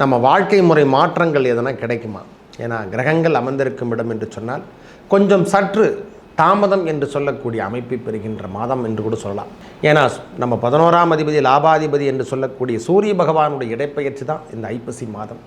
நம்ம வாழ்க்கை முறை மாற்றங்கள் எதனா கிடைக்குமா? ஏன்னா கிரகங்கள் அமர்ந்திருக்கும் இடம் என்று சொன்னால் கொஞ்சம் சற்று தாமதம் என்று சொல்லக்கூடிய அமைப்பை பெறுகின்ற மாதம் என்று கூட சொல்லலாம். ஏன்னா நம்ம பதினோராம் அதிபதி லாபாதிபதி என்று சொல்லக்கூடிய சூரிய பகவானுடைய இடைப்பயிற்சி தான் இந்த ஐப்பசி மாதம்.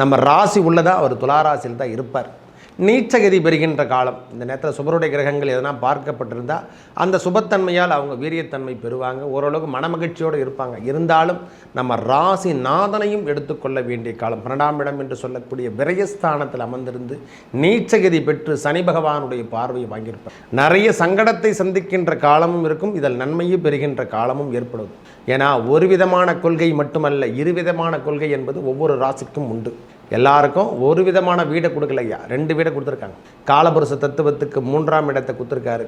நம்ம ராசி உள்ளதாக அவர் துளாராசியில் தான் இருப்பார். நீச்சகதி பெறுகின்ற காலம். இந்த நேரத்தில் சுபருடைய கிரகங்கள் எதனா பார்க்கப்பட்டிருந்தால் அந்த சுபத்தன்மையால் அவங்க வீரியத்தன்மை பெறுவாங்க. ஓரளவுக்கு மனமகிழ்ச்சியோடு இருப்பாங்க. இருந்தாலும் நம்ம ராசி நாதனையும் எடுத்துக்கொள்ள வேண்டிய காலம். பன்னெண்டாம் இடம் என்று சொல்லக்கூடிய விரயஸ்தானத்தில் அமர்ந்திருந்து நீச்சகதி பெற்று சனி பகவானுடைய பார்வையை வாங்கியிருப்பார். நிறைய சங்கடத்தை சந்திக்கின்ற காலமும் இருக்கும். இதில் நன்மையும் பெறுகின்ற காலமும் ஏற்படும். ஏன்னா ஒரு விதமான கொள்கை மட்டுமல்ல இருவிதமான கொள்கை என்பது ஒவ்வொரு ராசிக்கும் உண்டு. எல்லாருக்கும் ஒரு விதமான வீடை கொடுக்கலையா ரெண்டு வீடை கொடுத்துருக்காங்க. காலபுருஷ தத்துவத்துக்கு மூன்றாம் இடத்தை கொடுத்துருக்காரு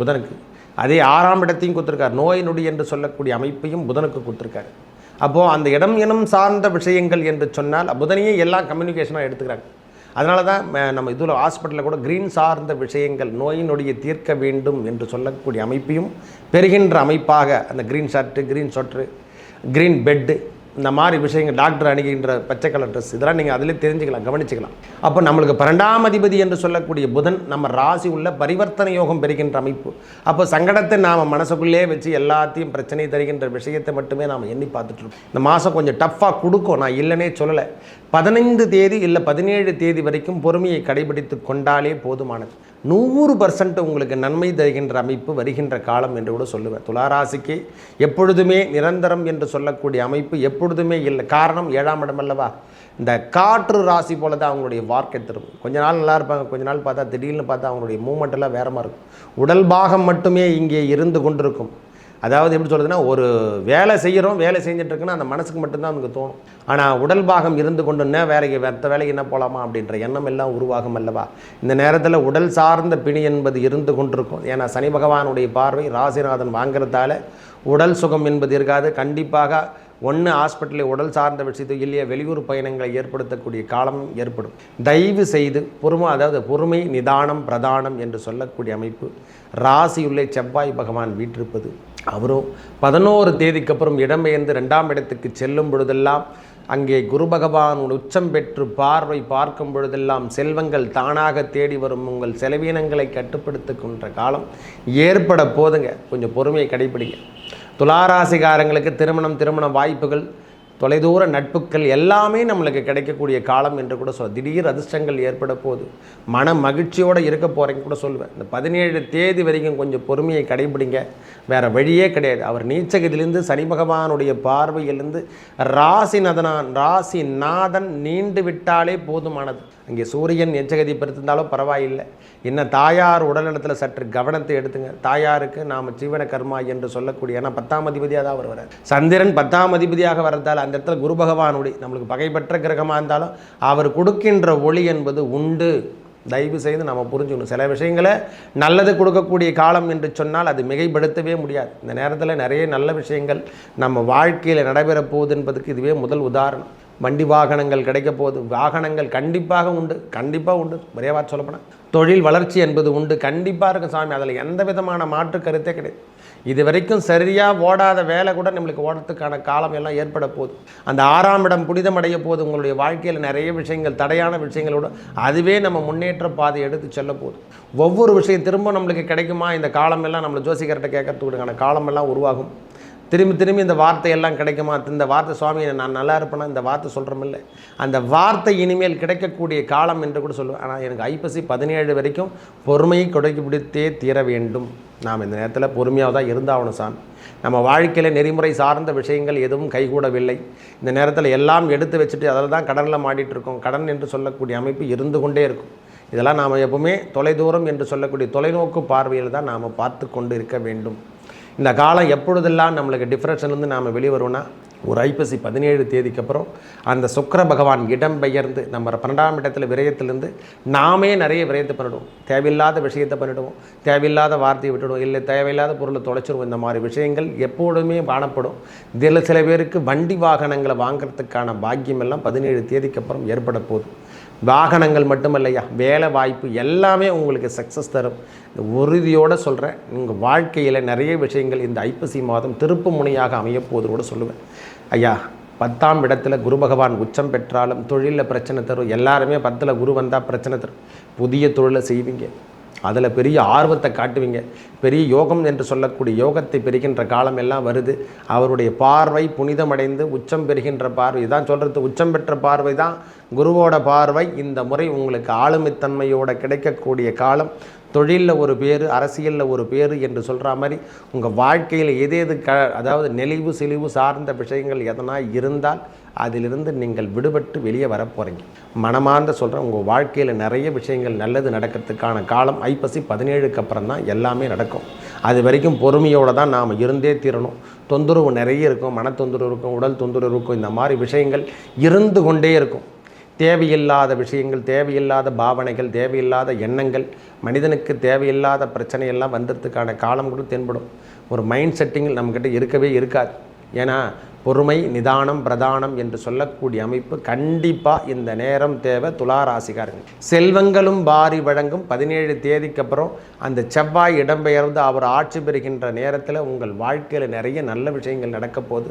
புதனுக்கு. அதே ஆறாம் இடத்தையும் கொடுத்துருக்காரு. நோய் நொடி என்று சொல்லக்கூடிய அமைப்பையும் புதனுக்கு கொடுத்துருக்காரு. அப்போது அந்த இடம் இனம் சார்ந்த விஷயங்கள் என்று சொன்னால் புதனையே எல்லாம் கம்யூனிகேஷனாக எடுத்துக்கிறாங்க. அதனால தான் நம்ம இதில் ஹாஸ்பிட்டலில் கூட க்ரீன் சார்ந்த விஷயங்கள் நோயினுடைய தீர்க்க வேண்டும் என்று சொல்லக்கூடிய அமைப்பையும் பெறுகின்ற அமைப்பாக அந்த க்ரீன் ஷர்ட்டு க்ரீன் சொட்ரு க்ரீன் பெட்டு இந்த மாதிரி விஷயங்கள் டாக்டர் அணுகின்ற பச்சை கலர் ட்ரெஸ் இதெல்லாம் நீங்கள் அதிலே தெரிஞ்சுக்கலாம் கவனிச்சுக்கலாம். அப்போ நம்மளுக்கு பன்னெண்டாம் அதிபதி என்று சொல்லக்கூடிய புதன் நம்ம ராசி உள்ள பரிவர்த்தனை யோகம் பெறுகின்ற அமைப்பு. அப்போ சங்கடத்தை நாம் மனசுக்குள்ளே வச்சு எல்லாத்தையும் பிரச்சனை தருகின்ற விஷயத்தை மட்டுமே நாம் எண்ணி பார்த்துட்ருக்கோம் இந்த மாதம் கொஞ்சம் டஃப்பாக கொடுக்கும். நான் இல்லைனே சொல்லலை. பதினைந்து தேதி இல்லை பதினேழு தேதி வரைக்கும் பொறுமையை கடைபிடித்து கொண்டாலே போதுமானது. நூறு பர்சன்ட் உங்களுக்கு நன்மை தருகின்ற அமைப்பு வருகின்ற காலம் என்று கூட சொல்லுவேன். துளாராசிக்கு எப்பொழுதுமே நிரந்தரம் என்று சொல்லக்கூடிய அமைப்பு எப்பொழுதுமே இல்லை. காரணம் ஏழாம் இடம் அல்லவா? இந்த காற்று ராசி போல தான் அவங்களுடைய வாழ்க்கை தரும் கொஞ்ச நாள் நல்லா இருப்பாங்க. கொஞ்ச நாள் பார்த்தா திடீர்னு பார்த்தா அவங்களுடைய மூமெண்ட் எல்லாம் வேறமாக இருக்கும். உடல் பாகம் மட்டுமே இங்கே இருந்து கொண்டிருக்கும். அதாவது எப்படி சொல்கிறதுனா ஒரு வேலை செய்கிறோம் வேலை செஞ்சுட்டு இருக்குன்னா அந்த மனசுக்கு மட்டும்தான் நமக்கு தோணும். ஆனால் உடல் பாகம் இருந்து கொண்டுன்னா வேலைக்கு மற்ற வேலைக்கு என்ன போகலாமா அப்படின்ற எண்ணம் எல்லாம் உருவாகும் அல்லவா? இந்த நேரத்தில் உடல் சார்ந்த பிணி என்பது இருந்து கொண்டிருக்கும். ஏன்னா சனி பகவானுடைய பார்வை ராசிநாதன் வாங்கிறதால உடல் சுகம் என்பது இருக்காது. கண்டிப்பாக ஒன்று ஹாஸ்பிட்டலில் உடல் சார்ந்த விஷயத்தை இல்லையா வெளியூர் பயணங்களை ஏற்படுத்தக்கூடிய காலம் ஏற்படும். தயவு செய்து பொறுமை அதாவது பொறுமை நிதானம் பிரதானம் என்று சொல்லக்கூடிய அமைப்பு ராசியுள்ளே செவ்வாய் பகவான் வீற்றிருப்பது. அவரும் பதினோரு தேதிக்கு அப்புறம் இடம்பெயர்ந்து ரெண்டாம் இடத்துக்கு செல்லும் பொழுதெல்லாம் அங்கே குரு பகவான் உச்சம் பெற்று பார்வை பார்க்கும் பொழுதெல்லாம் செல்வங்கள் தானாக தேடி வரும். உங்கள் செலவீனங்களை கட்டுப்படுத்துகின்ற காலம் ஏற்பட போதுங்க. கொஞ்சம் பொறுமையை கடைபிடிங்க துளாராசிகாரங்களுக்கு திருமணம் திருமண வாய்ப்புகள் தொலைதூர நட்புகள் எல்லாமே நம்மளுக்கு கிடைக்கக்கூடிய காலம் என்று கூட சொல்ல திடீர் அதிர்ஷ்டங்கள் ஏற்பட போகுது. மன மகிழ்ச்சியோடு இருக்க போகிறேன்னு கூட சொல்லுவேன். இந்த பதினேழு தேதி வரைக்கும் கொஞ்சம் பொறுமையை கடைபிடிங்க. வேறு வழியே கிடையாது. அவர் நீச்சகத்திலிருந்து சனி பகவானுடைய பார்வையிலிருந்து ராசி நதனான் ராசி நாதன் நீண்டு விட்டாலே போதுமானது. அங்கே சூரியன் எச்சகதி பெருத்திருந்தாலும் பரவாயில்லை. என்ன தாயார் உடல்நலத்தில் சற்று கவனத்தை எடுத்துங்க. தாயாருக்கு நாம் ஜீவன கர்மா என்று சொல்லக்கூடிய ஏன்னா பத்தாம் அதிபதியாக தான் அவர் வரார் சந்திரன் பத்தாம் அதிபதியாக வரதால் அந்த இடத்துல குரு பகவானுடைய நம்மளுக்கு பகைப்பற்ற கிரகமாக இருந்தாலும் அவர் கொடுக்கின்ற ஒளி என்பது உண்டு. தயவு செய்து நம்ம புரிஞ்சுக்கணும். சில விஷயங்களை நல்லது கொடுக்கக்கூடிய காலம் என்று சொன்னால் அது மிகைப்படுத்தவே முடியாது. இந்த நேரத்தில் நிறைய நல்ல விஷயங்கள் நம்ம வாழ்க்கையில் நடைபெறப் போகுது என்பதுக்கு இதுவே முதல் உதாரணம். வண்டி வாகனங்கள் கிடைக்க போகுது. வாகனங்கள் கண்டிப்பாக உண்டு. கண்டிப்பாக உண்டு. ஒரே சொல்லப்போனால் தொழில் வளர்ச்சி என்பது உண்டு. கண்டிப்பாக இருக்கும் சாமி. அதில் எந்த விதமான மாற்று கருத்தே கிடையாது. இது வரைக்கும் சரியாக ஓடாத வேலை கூட நம்மளுக்கு ஓடுறதுக்கான காலம் எல்லாம் ஏற்பட போகுது. அந்த ஆறாம் இடம் புனிதமடைய போது உங்களுடைய வாழ்க்கையில் நிறைய விஷயங்கள் தடையான விஷயங்களோட அதுவே நம்ம முன்னேற்ற பாதை எடுத்து செல்ல போகுது. ஒவ்வொரு விஷயம் திரும்ப நம்மளுக்கு கிடைக்குமா? இந்த காலமெல்லாம் நம்மளை ஜோசிகர்கிட்ட கேட்கறதுக்கான காலமெல்லாம் உருவாகும். திரும்பி திரும்பி இந்த வார்த்தையெல்லாம் கிடைக்குமா? இந்த வார்த்தை சுவாமி நான் நல்லா இருப்பேனா? இந்த வார்த்தை சொல்கிறோமில்ல அந்த வார்த்தை இனிமேல் கிடைக்கக்கூடிய காலம் என்று கூட சொல்லுவேன். ஆனால் எனக்கு ஐப்பசி பதினேழு வரைக்கும் பொறுமையை கொடைக்கு பிடித்தே தீர வேண்டும். நாம் இந்த நேரத்தில் பொறுமையாக தான் இருந்தாகணும் சாமி. நம்ம வாழ்க்கையில் நெறிமுறை சார்ந்த விஷயங்கள் எதுவும் கைகூடவில்லை. இந்த நேரத்தில் எல்லாம் எடுத்து வச்சுட்டு அதில் தான் கடனில் மாட்டிட்டு இருக்கோம். கடன் என்று சொல்லக்கூடிய அமைப்பு இருந்து கொண்டே இருக்கும். இதெல்லாம் நாம் எப்பவுமே தொலைதூரம் என்று சொல்லக்கூடிய தொலைநோக்கு பார்வையில் தான் நாம் பார்த்து கொண்டு இருக்க வேண்டும். இந்த காலம் எப்பொழுதெல்லாம் நம்மளுக்கு டிஃப்ரெஷன்லேருந்து நாம் வெளிவரும்னா ஒரு ஐப்பசி பதினேழு தேதிக்கு அப்புறம் அந்த சுக்கர பகவான் இடம் பெயர்ந்து நம்ம பன்னெண்டாம் இடத்துல விரயத்திலேருந்து நாமே நிறைய விரயத்தை பண்ணிடுவோம். தேவையில்லாத விஷயத்தை பண்ணிடுவோம். தேவையில்லாத வார்த்தையை விட்டுடுவோம். இல்லை தேவையில்லாத பொருளை தொலைச்சிடுவோம். இந்த மாதிரி விஷயங்கள் எப்பொழுதுமே காணப்படும். இதில் சில பேருக்கு வண்டி வாகனங்களை வாங்கிறதுக்கான பாக்கியமெல்லாம் பதினேழு தேதிக்கு அப்புறம் ஏற்பட போகுது. வாகனங்கள் மட்டுமல்லையா வேலை வாய்ப்பு எல்லாமே உங்களுக்கு சக்ஸஸ் தரும். இந்த உறுதியோடு சொல்கிறேன் உங்கள் வாழ்க்கையில் நிறைய விஷயங்கள் இந்த ஐப்பசி மாதம் திருப்பு முனையாக அமையப்போகுது கூட சொல்லுவேன். ஐயா பத்தாம் இடத்துல குரு பகவான் உச்சம் பெற்றாலும் தொழிலில் பிரச்சனை தரும். எல்லாருமே பத்தில் குரு வந்தால் பிரச்சனை தரும். புதிய தொழிலை செய்வீங்க. அதில் பெரிய ஆர்வத்தை காட்டுவீங்க. பெரிய யோகம் என்று சொல்லக்கூடிய யோகத்தை பெறுகின்ற காலம் எல்லாம் வருது. அவருடைய பார்வை புனிதமடைந்து உச்சம் பெறுகின்ற பார்வை தான் சொல்கிறது உச்சம் பெற்ற பார்வை தான் குருவோட பார்வை. இந்த முறை உங்களுக்கு ஆளுமைத்தன்மையோட கிடைக்கக்கூடிய காலம். தொழிலில் ஒரு பேர் அரசியலில் ஒரு பேர் என்று சொல்கிற மாதிரி உங்கள் வாழ்க்கையில் எது எது க அதாவது நெளிவு சிலிவு சார்ந்த விஷயங்கள் எதனா இருந்தால் அதிலிருந்து நீங்கள் விடுபட்டு வெளியே வர போகிறீங்க மனமார்ந்த சொல்கிறேன் உங்கள் வாழ்க்கையில் நிறைய விஷயங்கள் நல்லது நடக்கிறதுக்கான காலம் ஐப்பசி பதினேழுக்கு அப்புறம் தான் எல்லாமே நடக்கும். அது வரைக்கும் பொறுமையோடு தான் நாம் இருந்தே தீரணும். தொந்தரவு நிறைய இருக்கும் மன தொந்தரவு இருக்கும் உடல் தொந்தரவு இருக்கும் இந்த மாதிரி விஷயங்கள் இருந்து கொண்டே இருக்கும். தேவையில்லாத விஷயங்கள் தேவையில்லாத பாவனைகள் தேவையில்லாத எண்ணங்கள் மனிதனுக்கு தேவையில்லாத பிரச்சனையெல்லாம் வந்ததுக்கான காலம் கூட தென்படும். ஒரு மைண்ட் செட்டிங்கில் நம்மக்கிட்ட இருக்கவே இருக்காது. ஏன்னா பொறுமை நிதானம் பிரதானம் என்று சொல்லக்கூடிய அமைப்பு கண்டிப்பாக இந்த நேரம் தேவை துளாராசிகாரங்க செல்வங்களும் பாரி வழங்கும் பதினேழு தேதிக்கு அப்புறம் அந்த செவ்வாய் இடம்பெயர்ந்து அவர் ஆட்சி பெறுகின்ற நேரத்தில் உங்கள் வாழ்க்கையில் நிறைய நல்ல விஷயங்கள் நடக்க போகுது.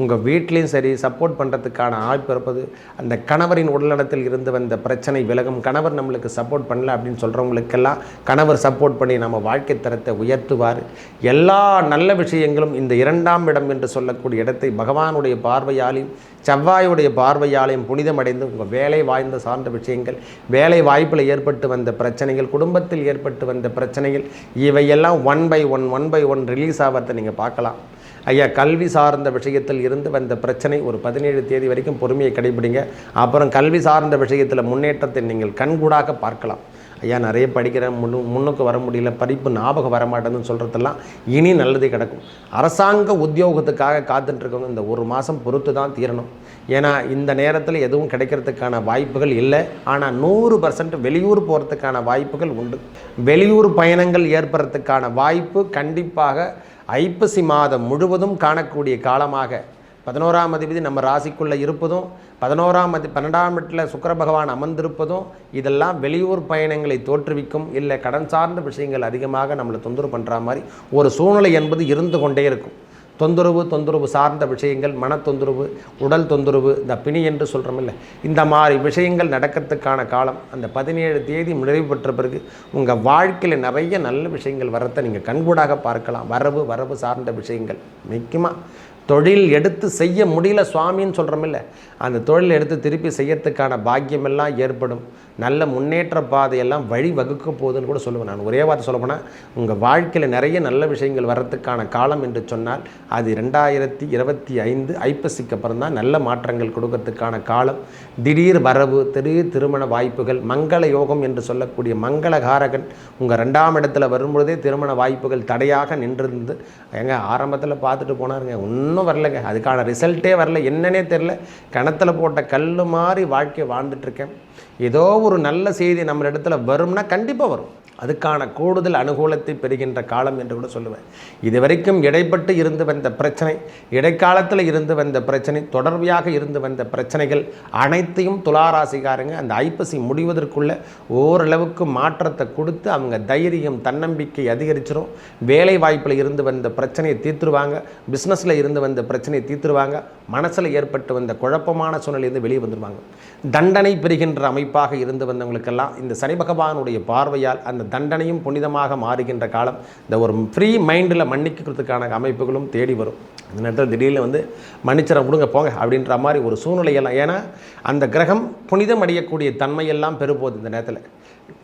உங்கள் வீட்லேயும் சரி சப்போர்ட் பண்ணுறதுக்கான ஆய்ப்பு இருப்பது அந்த கணவரின் உடல்நலத்தில் இருந்து வந்த பிரச்சனை விலகும் கணவர் நம்மளுக்கு சப்போர்ட் பண்ணல அப்படின்னு சொல்கிறவங்களுக்கெல்லாம் கணவர் சப்போர்ட் பண்ணி நம்ம வாழ்க்கை தரத்தை உயர்த்துவார். எல்லா நல்ல விஷயங்களும் இந்த இரண்டாம் இடம் என்று சொல்லக்கூடிய இடத்தை பகவானுடைய பார்வையாலையும் செவ்வாயுடைய பார்வையாலையும் புனிதமடைந்து உங்கள் வேலை வாய்ந்த சார்ந்த விஷயங்கள் வேலை வாய்ப்பில் ஏற்பட்டு வந்த பிரச்சனைகள் குடும்பத்தில் ஏற்பட்டு வந்த பிரச்சனைகள் இவையெல்லாம் one by one one by one release ஆகிறத நீங்கள் பார்க்கலாம். ஐயா கல்வி சார்ந்த விஷயத்தில் இருந்து வந்த பிரச்சனை ஒரு பதினேழு தேதி வரைக்கும் பொறுமையை கடைபிடிங்க. அப்புறம் கல்வி சார்ந்த விஷயத்தில் முன்னேற்றத்தை நீங்கள் கண்கூடாக பார்க்கலாம். ஐயா நிறைய படிக்கிறேன். முன்னு முன்னுக்கு வர முடியல. படிப்பு ஞாபகம் வர மாட்டேங்குதுன்னு சொல்கிறதெல்லாம் இனி நல்லது கிடக்கும். அரசாங்க உத்தியோகத்துக்காக காத்துட்ருக்கவங்க இந்த ஒரு மாதம் பொறுத்து தான் தீரணும். ஏன்னா இந்த நேரத்தில் எதுவும் கிடைக்கிறதுக்கான வாய்ப்புகள் இல்லை. ஆனால் நூறு பர்சன்ட் வெளியூர் போகிறதுக்கான வாய்ப்புகள் உண்டு. வெளியூர் பயணங்கள் ஏற்படுறதுக்கான வாய்ப்பு கண்டிப்பாக ஐப்பசி மாதம் முழுவதும் காணக்கூடிய காலமாக பதினோராம் அதிபதி நம்ம ராசிக்குள்ளே இருப்பதும் பதினோராம் அதி பன்னெண்டாம் வீட்டில் சுக்கர பகவான் அமர்ந்திருப்பதும் இதெல்லாம் வெளியூர் பயணங்களை தோற்றுவிக்கும் இல்லை கடன் சார்ந்த விஷயங்கள் அதிகமாக நம்மளை தொந்தரவு பண்ணுற மாதிரி ஒரு சூழ்நிலை என்பது இருந்து கொண்டே இருக்கும். தொந்தரவு தொந்தரவு சார்ந்த விஷயங்கள் மன தொந்தரவு உடல் தொந்தரவு இந்த பிணி என்று சொல்கிறோமில்ல இந்த மாதிரி விஷயங்கள் நடக்கிறதுக்கான காலம் அந்த பதினேழு தேதி நிறைவு பெற்ற பிறகு உங்கள் வாழ்க்கையில் நிறைய நல்ல விஷயங்கள் வரத்தை நீங்கள் கண்கூடாக பார்க்கலாம். வரவு வரவு சார்ந்த விஷயங்கள். முக்கியமாக தொழில் எடுத்து செய்ய முடியல சுவாமின்னு சொல்கிறோமில்ல அந்த தொழில் எடுத்து திருப்பி செய்யறதுக்கான பாக்கியமெல்லாம் ஏற்படும். நல்ல முன்னேற்ற பாதையெல்லாம் வழி வகுக்க போகுதுன்னு கூட சொல்லுவேன். நான் ஒரே வார்த்தை சொல்லப்போனால் உங்கள் வாழ்க்கையில் நிறைய நல்ல விஷயங்கள் வர்றதுக்கான காலம் என்று சொன்னால் அது ரெண்டாயிரத்தி இருபத்தி ஐந்து ஐப்பசிக்கு அப்புறம் தான் நல்ல மாற்றங்கள் கொடுக்கறதுக்கான காலம். திடீர் வரவு திடீர் திருமண வாய்ப்புகள் மங்கள யோகம் என்று சொல்லக்கூடிய மங்களகாரகன் உங்கள் ரெண்டாம் இடத்துல வரும்பொழுதே திருமண வாய்ப்புகள் தடையாக நின்றிருந்து எங்க ஆரம்பத்தில் பார்த்துட்டு போனாருங்க ஒன்றும் வரலைங்க. அதுக்கான ரிசல்ட்டே வரல. என்னன்னே தெரில கணத்தில் போட்ட கல் மாதிரி வாழ்க்கை வாழ்ந்துட்டுருக்கேன் ஏதோ ஒரு நல்ல செய்தி நம்ம இடத்துல வரும்னா கண்டிப்பாக வரும். அதுக்கான கூடுதல் அனுகூலத்தை பெறுகின்ற காலம் என்று கூட சொல்லுவேன். இதுவரைக்கும் இடைப்பட்டு இருந்து வந்த பிரச்சனை இடைக்காலத்தில் இருந்து வந்த பிரச்சனை தொடர்பியாக இருந்து வந்த பிரச்சனைகள் அனைத்தையும் துளாராசிக்காரங்க அந்த ஐப்பசி முடிவதற்குள்ள ஓரளவுக்கு மாற்றத்தை கொடுத்து அவங்க தைரியம் தன்னம்பிக்கை அதிகரிச்சிடும் வேலை வாய்ப்பில் இருந்து வந்த பிரச்சனையை தீர்த்துருவாங்க. பிஸ்னஸில் இருந்து வந்த பிரச்சனையை தீர்த்துருவாங்க. மனசில் ஏற்பட்டு வந்த குழப்பமான சூழ்நிலையிலேருந்து வெளியே வந்துடுவாங்க தண்டனை பெறுகின்ற அமைப்பாக இருந்து வந்தவங்களுக்கெல்லாம் இந்த சனி பகவானுடைய பார்வையால் அந்த தண்டனையும் புனிதமாக மாறுகின்ற காலம் இந்த ஒரு ஃப்ரீ மைண்டில் மன்னிக்கிறதுக்கான அமைப்புகளும் தேடி வரும். அந்த நேரத்தில் திடீர்னு வந்து மன்னிச்சரை கொடுங்க போங்க அப்படின்ற மாதிரி ஒரு சூழ்நிலையெல்லாம். ஏன்னா அந்த கிரகம் புனிதம் அடையக்கூடிய தன்மையெல்லாம் பெறுபோகுது இந்த நேரத்தில்.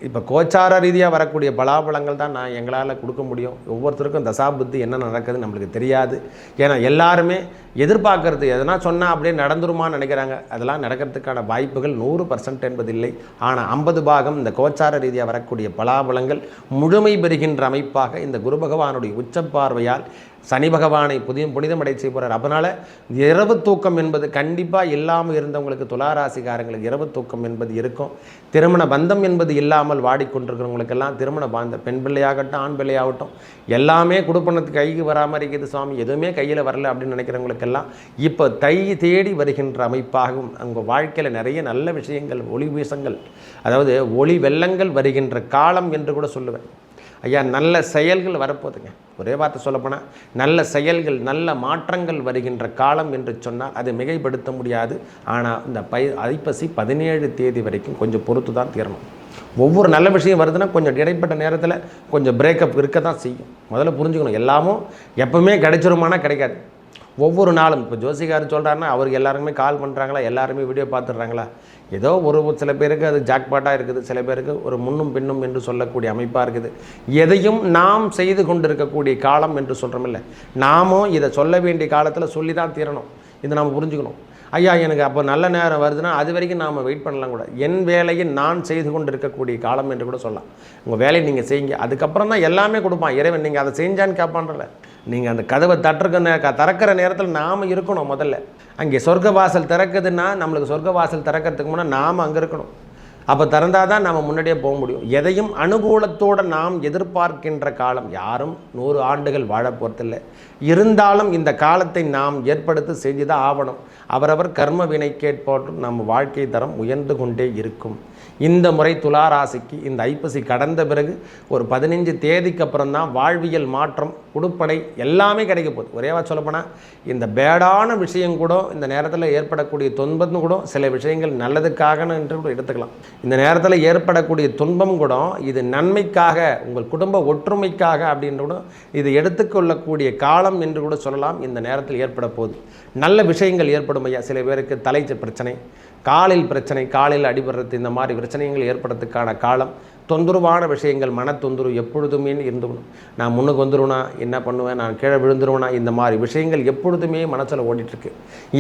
இப்போ கோச்சார ரீதியாக வரக்கூடிய பலாபலங்கள் தான் நான் எங்களால் கொடுக்க முடியும். ஒவ்வொருத்தருக்கும் தசாபுத்தி என்ன நடக்குதுன்னு நம்மளுக்கு தெரியாது. ஏன்னா எல்லாருமே எதிர்பார்க்கறது எதனா சொன்னால் அப்படியே நடந்துருமான்னு நினைக்கிறாங்க. அதெல்லாம் நடக்கிறதுக்கான வாய்ப்புகள் நூறு பர்சன்ட் என்பதில்லை. ஆனால் ஐம்பது பாகம் இந்த கோச்சார ரீதியாக வரக்கூடிய பலாபலங்கள் முழுமை பெறுகின்ற அமைப்பாக இந்த குரு பகவானுடைய உச்சப்பார்வையால் சனி பகவானை புதிய புனிதமடை செய்ய போகிறார் அதனால் இரவு தூக்கம் என்பது கண்டிப்பாக இல்லாமல் இருந்தவங்களுக்கு துளாராசிக்காரங்களுக்கு இரவு தூக்கம் என்பது இருக்கும். திருமண பந்தம் என்பது இல்லாமல் வாடிக்கொண்டிருக்கிறவங்களுக்கெல்லாம் திருமண பாந்த பெண் பிள்ளையாகட்டும் ஆண் பிள்ளையாகட்டும் எல்லாமே கொடுப்பனத்துக்கு கைக்கு வராமல் இருக்குது சுவாமி. எதுவுமே கையில் வரல அப்படின்னு நினைக்கிறவங்களுக்கெல்லாம் இப்போ தை தேடி வருகின்ற அமைப்பாகவும் உங்கள் வாழ்க்கையில் நிறைய நல்ல விஷயங்கள் ஒளி வீசங்கள் அதாவது ஒளி வெள்ளங்கள் வருகின்ற காலம் என்று கூட சொல்லுவேன். ஐயா நல்ல செயல்கள் வரப்போகுதுங்க. ஒரே வார்த்தை சொல்லப்போனால் நல்ல செயல்கள் நல்ல மாற்றங்கள் வருகின்ற காலம் என்று சொன்னால் அதை மிகைப்படுத்த முடியாது. ஆனால் இந்த பை ஐப்பசி பதினேழு தேதி வரைக்கும் கொஞ்சம் பொறுத்து தான் தீரணும். ஒவ்வொரு நல்ல விஷயம் வருதுன்னா கொஞ்சம் இடைப்பட்ட நேரத்தில் கொஞ்சம் பிரேக்கப் இருக்க தான் செய்யும். முதல்ல புரிஞ்சுக்கணும். எல்லாமும் எப்பவுமே கிடைச்சிருமானா கிடைக்காது. ஒவ்வொரு நாளும். இப்போ ஜோசிகார் சொல்கிறாருன்னா அவருக்கு எல்லாருமே கால் பண்ணுறாங்களா எல்லாருமே வீடியோ பார்த்துடுறாங்களா? ஏதோ ஒரு சில பேருக்கு அது ஜாக்பாட்டாக இருக்குது சில பேருக்கு ஒரு முன்னும் பின்னும் என்று சொல்லக்கூடிய அமைப்பாக இருக்குது. எதையும் நாம் செய்து கொண்டிருக்கக்கூடிய காலம் என்று சொல்கிறோமில்ல நாமும் இதை சொல்ல வேண்டிய காலத்தில் சொல்லி தான் தீரணும். இதை நாம் புரிஞ்சுக்கணும். ஐயா எனக்கு அப்போ நல்ல நேரம் வருதுன்னா அது வரைக்கும் நாம் வெயிட் பண்ணலாம் கூட. என் வேலையை நான் செய்து கொண்டு இருக்கக்கூடிய காலம் என்று கூட சொல்லலாம். உங்கள் வேலையை நீங்கள் செய்யுங்க. அதுக்கப்புறம் தான் எல்லாமே கொடுப்பான். இறைவன் நீங்கள் அதை செஞ்சான்னு கேட்பான்றல நீங்கள் அந்த கதவை தட்டுற நே திறக்கிற நேரத்தில் நாம் இருக்கணும் முதல்ல. அங்கே சொர்க்க வாசல் திறக்குதுன்னா நம்மளுக்கு சொர்க்க வாசல் திறக்கிறதுக்கு முன்னாடி நாம் அங்கே இருக்கணும். அப்போ திறந்தால் தான் நம்ம முன்னாடியே போக முடியும். எதையும் அனுகூலத்தோடு நாம் எதிர்பார்க்கின்ற காலம் யாரும் நூறு ஆண்டுகள் வாழ போகிறதில்லை இருந்தாலும் இந்த காலத்தை நாம் ஏற்படுத்தி செய்து தான் ஆகணும் அவரவர் கர்ம வினை நம் வாழ்க்கை தரம் உயர்ந்து கொண்டே இருக்கும். இந்த முறை துலா ராசிக்கு இந்த ஐப்பசி கடந்த பிறகு ஒரு பதினஞ்சு தேதிக்கு அப்புறம் தான் வாழ்வியல் மாற்றம் உடுப்படை எல்லாமே கிடைக்க போகுது. ஒரேவா சொல்லப்போனால் இந்த பேடான விஷயம் கூட இந்த நேரத்தில் ஏற்படக்கூடிய துன்பம்னு கூட சில விஷயங்கள் நல்லதுக்காக என்று கூட எடுத்துக்கலாம். இந்த நேரத்தில் ஏற்படக்கூடிய துன்பம் கூட இது நன்மைக்காக உங்கள் குடும்ப ஒற்றுமைக்காக அப்படின்ற கூட இது எடுத்துக்கொள்ளக்கூடிய காலம் என்று கூட சொல்லலாம். இந்த நேரத்தில் ஏற்பட போகுது. நல்ல விஷயங்கள் ஏற்படும் ஐயா. சில பேருக்கு தலைச்ச பிரச்சனை காலில் பிரச்சனை காலில் அடிபடுறது இந்த மாதிரி பிரச்சனைகள் ஏற்படுறதுக்கான காலம் தொந்தரவான விஷயங்கள் மன தொந்தரவு எப்பொழுதுமே இருந்துக்கணும். நான் முன்னுக்கு வந்துடுவேனா என்ன பண்ணுவேன்? நான் கீழே விழுந்துருவேனா? இந்த மாதிரி விஷயங்கள் எப்பொழுதுமே மனசில் ஓடிட்டுருக்கு.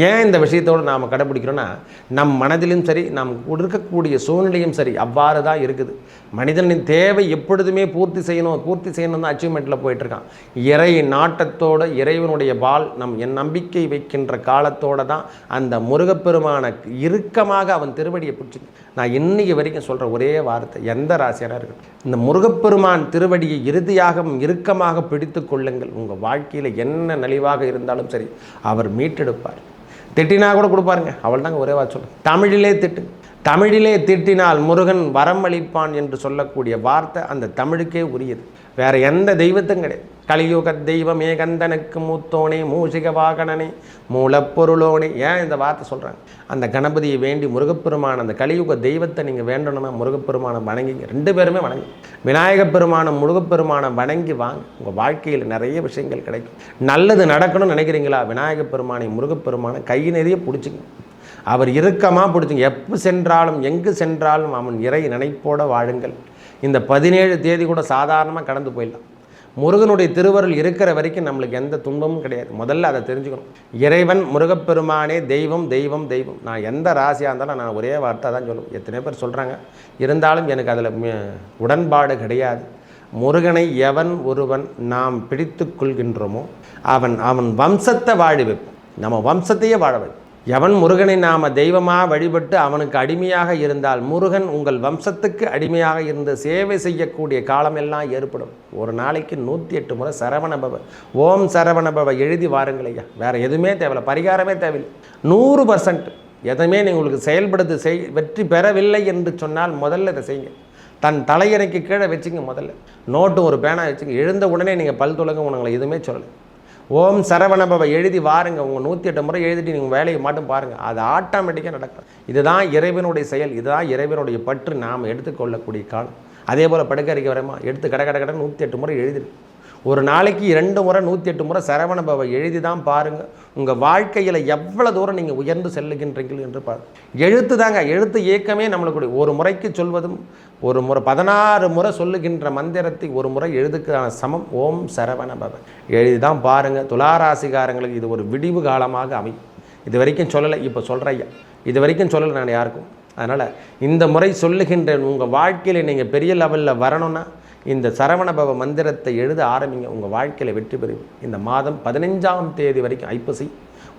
ஏன் இந்த விஷயத்தோடு நாம் கடைப்பிடிக்கிறோன்னா நம் மனதிலும் சரி நாம் இருக்கக்கூடிய சூழ்நிலையும் சரி அவ்வாறு தான் இருக்குது. மனிதனின் தேவை எப்பொழுதுமே பூர்த்தி செய்யணும் பூர்த்தி செய்யணும் தான் அச்சீவ்மெண்ட்டில் போயிட்டுருக்கான். இறை நாட்டத்தோட இறைவனுடைய பால் நம் என் நம்பிக்கை வைக்கின்ற காலத்தோட தான் அந்த முருகப்பெருமான இறுக்கமாக அவன் திருவடியை பிடிச்சி நான் இன்றைக்கி வரைக்கும் சொல்கிற ஒரே வார்த்தை எந்த ராசியாக இருக்கட்டும். இந்த முருகப்பெருமான் திருவடியை இறுதியாக இறுக்கமாக பிடித்து கொள்ளுங்கள். உங்கள் வாழ்க்கையில் என்ன நலிவாக இருந்தாலும் சரி அவர் மீட்டெடுப்பார். திட்டினா கூட கொடுப்பாருங்க. அவள் தாங்க ஒரே வார்த்தை சொல்லுங்க. தமிழிலே திட்டு. தமிழிலே திட்டினால் முருகன் வரம் அளிப்பான் என்று சொல்லக்கூடிய வார்த்தை அந்த தமிழுக்கே உரியது. வேறு எந்த தெய்வத்தும் கிடையாது. கலியுக தெய்வமே கந்தனுக்கு மூத்தோனே மூஷிக வாகனனே மூலப்பொருளோனே. ஏன் இந்த வார்த்தை சொல்கிறாங்க அந்த கணபதியை வேண்டி முருகப்பெருமான அந்த கலியுக தெய்வத்தை நீங்கள் வேண்டணும்னா முருகப்பெருமானை வணங்கிங்க. ரெண்டு பேருமே வணங்கி. விநாயகப் பெருமானம் முருகப்பெருமானை வணங்கி வாங்க. உங்கள் வாழ்க்கையில் நிறைய விஷயங்கள் கிடைக்கும். நல்லது நடக்கணும்னு நினைக்கிறீங்களா? விநாயகப் பெருமானை முருகப்பெருமானை கை நிறைய பிடிச்சிங்க அவர் இறுக்கமாக பிடிச்சிங்க எப்போ சென்றாலும் எங்கு சென்றாலும் அவன் இறை நினைப்போட வாழுங்கள். இந்த பதினேழு தேதி கூட சாதாரணமாக கடந்து போயிடலாம். முருகனுடைய திருவருள் இருக்கிற வரைக்கும் நம்மளுக்கு எந்த துன்பமும் கிடையாது. முதல்ல அதை தெரிஞ்சுக்கணும். இறைவன் முருகப்பெருமானே தெய்வம் தெய்வம் தெய்வம். நான் எந்த ராசியாக இருந்தாலும் நான் ஒரே வார்த்தை தான் சொல்லுவேன் எத்தனை பேர் சொல்கிறாங்க இருந்தாலும் எனக்கு அதில் உடன்பாடு கிடையாது. முருகனை எவன் ஒருவன் நாம் பிடித்து கொள்கின்றோமோ அவன் அவன் வம்சத்தை வாழ வைப்போம். நம்ம வம்சத்தையே வாழ வைப்போம். எவன் முருகனை நாம தெய்வமாக வழிபட்டு அவனுக்கு அடிமையாக இருந்தால் முருகன் உங்கள் வம்சத்துக்கு அடிமையாக இருந்து சேவை செய்யக்கூடிய காலமெல்லாம் ஏற்படும். ஒரு நாளைக்கு நூற்றி எட்டு முறை சரவணபவ ஓம் சரவணபவ எழுதி வாருங்களையா வேறு எதுவுமே தேவையில்லை பரிகாரமே தேவையில்லை. நூறு பர்சன்ட் எதுவுமே நீங்கள் உங்களுக்கு செயல்படுத்து செய் வெற்றி பெறவில்லை என்று சொன்னால் முதல்ல இதை செய்யுங்க. தன் தலையணைக்கு கீழே வச்சுங்க முதல்ல. நோட்டு ஒரு பேனா வச்சுங்க. எழுந்த உடனே நீங்கள் பல் துலங்க உங்களை எதுவுமே சொல்லலை. ஓம் சரவணபவ எழுதி வாருங்க. உங்கள் நூற்றி எட்டு முறை எழுதிட்டு நீங்கள் வேலையை மட்டும் பாருங்கள் அது ஆட்டோமேட்டிக்காக நடக்கும். இதுதான் இறைவனுடைய செயல். இதுதான் இறைவனுடைய பற்று. நாம் எடுத்துக்கொள்ளக்கூடிய காலம். அதே போல் படுக்கறிக்கை வரமா? எடுத்து கடை கடை கடை நூற்றி எட்டு முறை எழுதிடு ஒரு நாளைக்கு இரண்டு முறை நூற்றி எட்டு முறை சரவணபவை எழுதி தான் பாருங்கள் உங்கள் வாழ்க்கையில் எவ்வளோ தூரம் நீங்கள் உயர்ந்து செல்லுகின்றீர்கள் என்று பாருங்கள் எழுத்து தாங்க எழுத்து இயக்கமே நம்மளுக்கு ஒரு முறைக்கு சொல்வதும் ஒரு முறை பதினாறு முறை சொல்லுகின்ற மந்திரத்தை ஒரு முறை எழுதுக்கான சமம். ஓம் சரவணபவ. எழுதி தான் பாருங்கள் துளாராசிகாரங்களுக்கு இது ஒரு விடிவு காலமாக அமையும். இது வரைக்கும் சொல்லலை இப்போ சொல்கிற ஐயா. இது வரைக்கும் சொல்லலை நான் யாருக்கும். அதனால் இந்த முறை சொல்லுகின்ற உங்கள் வாழ்க்கையில் நீங்கள் பெரிய லெவலில் வரணும்னா இந்த சரவணபவ மந்திரத்தை எழுத ஆரம்பிங்க. உங்கள் வாழ்க்கையில் வெற்றி பெறுவீங்க. இந்த மாதம் பதினஞ்சாம் தேதி வரைக்கும் ஐப்பசி.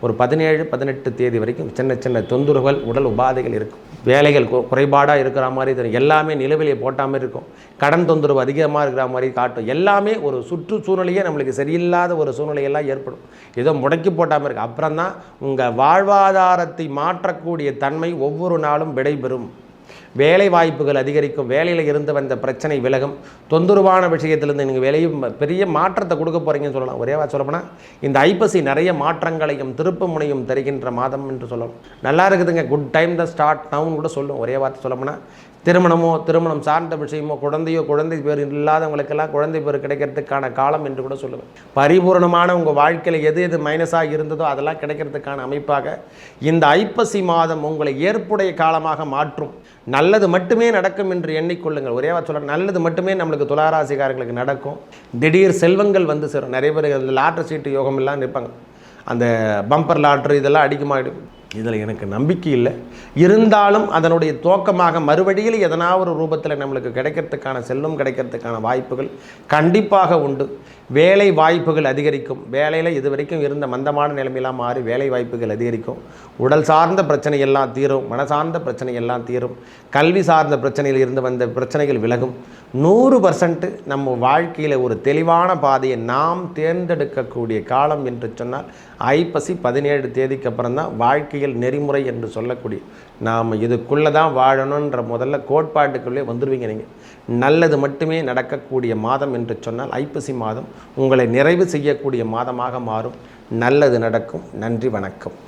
ஒரு பதினேழு பதினெட்டு தேதி வரைக்கும் சின்ன சின்ன தொந்தரவுகள் உடல் உபாதைகள் இருக்கும். வேலைகள் குறைபாடாக இருக்கிற மாதிரி தெரியும். எல்லாமே நிலுவையை போட்ட மாதிரி இருக்கும். கடன் தொந்தரவு அதிகமாக இருக்கிற மாதிரி காட்டும். எல்லாமே ஒரு சுற்றுச்சூழ்நிலையே நம்மளுக்கு சரியில்லாத ஒரு சூழ்நிலையெல்லாம் ஏற்படும். ஏதோ முடக்கி போட்டாமல் இருக்குது அப்புறம் தான் உங்கள் வாழ்வாதாரத்தை மாற்றக்கூடிய தன்மை ஒவ்வொரு நாளும் விடைபெறும். வேலை வாய்ப்புகள் அதிகரிக்கும் வேலையில் இருந்து வந்த பிரச்சனை விலகும். தொந்தரவான விஷயத்திலிருந்து நீங்கள் வேலையும் பெரிய மாற்றத்தை கொடுக்க போகிறீங்கன்னு சொல்லலாம். ஒரே சொல்லப்போனால் இந்த ஐப்பசி நிறைய மாற்றங்களையும் திருப்பு முனையும் தருகின்ற மாதம் என்று சொல்லலாம். நல்லா இருக்குதுங்க. Good time the start noun கூட சொல்லும். ஒரே வார்த்தை சொல்லப்போனால் திருமணமோ திருமணம் சார்ந்த விஷயமோ குழந்தையோ குழந்தை பேர் இல்லாதவங்களுக்கெல்லாம் குழந்தை பேர் கிடைக்கிறதுக்கான காலம் என்று கூட சொல்லுவேன். பரிபூர்ணமான உங்கள் வாழ்க்கையில் எது எது மைனஸாக இருந்ததோ அதெல்லாம் கிடைக்கிறதுக்கான அமைப்பாக இந்த ஐப்பசி மாதம் உங்களை ஏற்புடைய காலமாக மாற்றும். நல்லது மட்டுமே நடக்கும் என்று எண்ணிக்கொள்ளுங்கள். ஒரே சொல்ல நல்லது மட்டுமே நம்மளுக்கு துளாராசிக்காரர்களுக்கு நடக்கும். திடீர் செல்வங்கள் வந்து சேரும். நிறைய பேர் இந்த லாட்ரி சீட்டு யோகம் எல்லாம் நிற்பாங்க. அந்த பம்பர் லாட்ரி இதெல்லாம் அடிக்குமா இதில் எனக்கு நம்பிக்கை இல்லை. இருந்தாலும் அதனுடைய துவக்கமாக மறுபடியில் எதனா ஒரு ரூபத்தில் நம்மளுக்கு கிடைக்கிறதுக்கான செல்வம் கிடைக்கிறதுக்கான வாய்ப்புகள் கண்டிப்பாக உண்டு. வேலை வாய்ப்புகள் அதிகரிக்கும். வேலையில் இது வரைக்கும் இருந்த மந்தமான நிலைமையெல்லாம் மாறி வேலை வாய்ப்புகள் அதிகரிக்கும். உடல் சார்ந்த பிரச்சனை எல்லாம் தீரும். மனசார்ந்த பிரச்சனையெல்லாம் பிரச்சனை எல்லாம் தீரும். கல்வி சார்ந்த பிரச்சனையில் இருந்து வந்த பிரச்சனைகள் விலகும். நூறு பர்சன்ட்டு நம்ம வாழ்க்கையில் ஒரு தெளிவான பாதையை நாம் தேர்ந்தெடுக்கக்கூடிய காலம் என்று சொன்னால் ஐப்பசி பதினேழு தேதிக்கு அப்புறம் தான் வாழ்க்கையில் நெறிமுறை என்று சொல்லக்கூடிய நாம் இதுக்குள்ளே தான் வாழணுன்ற முதல்ல கோட்பாட்டுக்குள்ளே வந்துடுவீங்க நீங்கள் நல்லது மட்டுமே நடக்கக்கூடிய மாதம் என்று சொன்னால் ஐப்பசி மாதம் உங்களை நிறைவு செய்யக்கூடிய மாதமாக மாறும். நல்லது நடக்கும். நன்றி வணக்கம்.